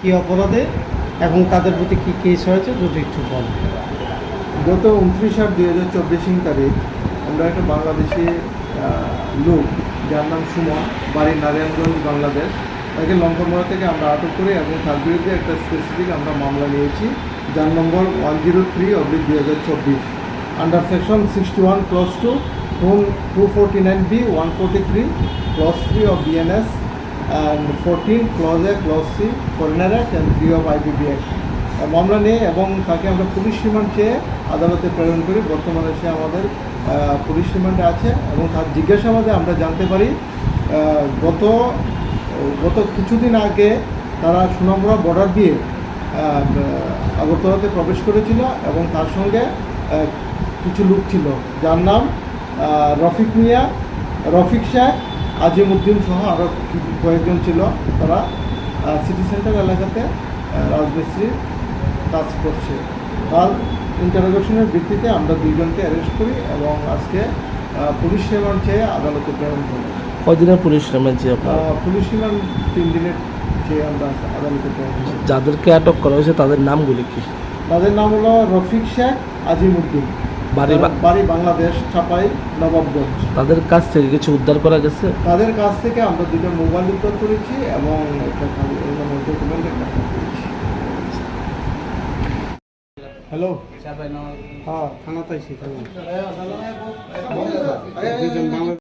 কি অপরাধে এবং তাদের প্রতি কি কেস হয়েছে যদি একটু বল গত উনত্রিশ আট দুই হাজার চব্বিশ তারিখ আমরা একটা বাংলাদেশি লোক যার নাম সুমন বাড়ি নারায়ণগঞ্জ, বাংলাদেশ। তাকে লঙ্কামোড়া থেকে আমরা আটক করি এবং তার বিরুদ্ধে একটা স্পেসিফিক আমরা মামলা নিয়েছি, যার নম্বর ওয়ান জিরো থ্রি অব্লিক দুই হাজার চব্বিশ under section sixty one clause two home two forty nine B one forty three clause three of BNS and fourteen clause A clause C foreigner act and three of IPB act মামলা নিয়ে এবং তাকে আমরা police remand চেয়ে আদালতে প্রেরণ করি। বর্তমানে সে আমাদের পুলিশ রিমান্ডে আছে এবং তার জিজ্ঞাসাবাদে আমরা জানতে পারি গত গত কিছুদিন আগে তারা সুনামুড়া বর্ডার দিয়ে আগরতলাতে প্রবেশ করেছিল এবং তার সঙ্গে কিছু লোক ছিল। যার নাম রফিক মিয়া, রফিক শেখ আজিমুদ্দিন সহ আরও কয়েকজন ছিল তারা সিটি সেন্টার এলাকাতে রাজমিস্ত্রির কাজ করছে। তার ইন্টারোগেশনের ভিত্তিতে আমরা দুইজনকে অ্যারেস্ট করি এবং আজকে পুলিশ রিমান্ড চেয়ে আদালতে প্রেরণ করি। কদিনের পুলিশ রিমান্ড চেয়ে পুলিশ রিমান্ড তিন দিনের চেয়ে আমরা আদালতে প্রেরণ করি। যাদেরকে আটক করা হয়েছে তাদের নামগুলি কি? তাদের নাম হলো রফিক শেখ আজিমুদ্দিন। বাড়ি বাড়ি বাংলাদেশ ছাপাই নবাবগঞ্জ। তাদের কাছ থেকে কিছু উদ্ধার করা গেছে? তাদের কাছ থেকে আমরা দুটো মোবাইল উদ্ধার করেছি এবং একটা ডকুমেন্ট একটা হ্যালো হ্যাঁ থানাতে থানা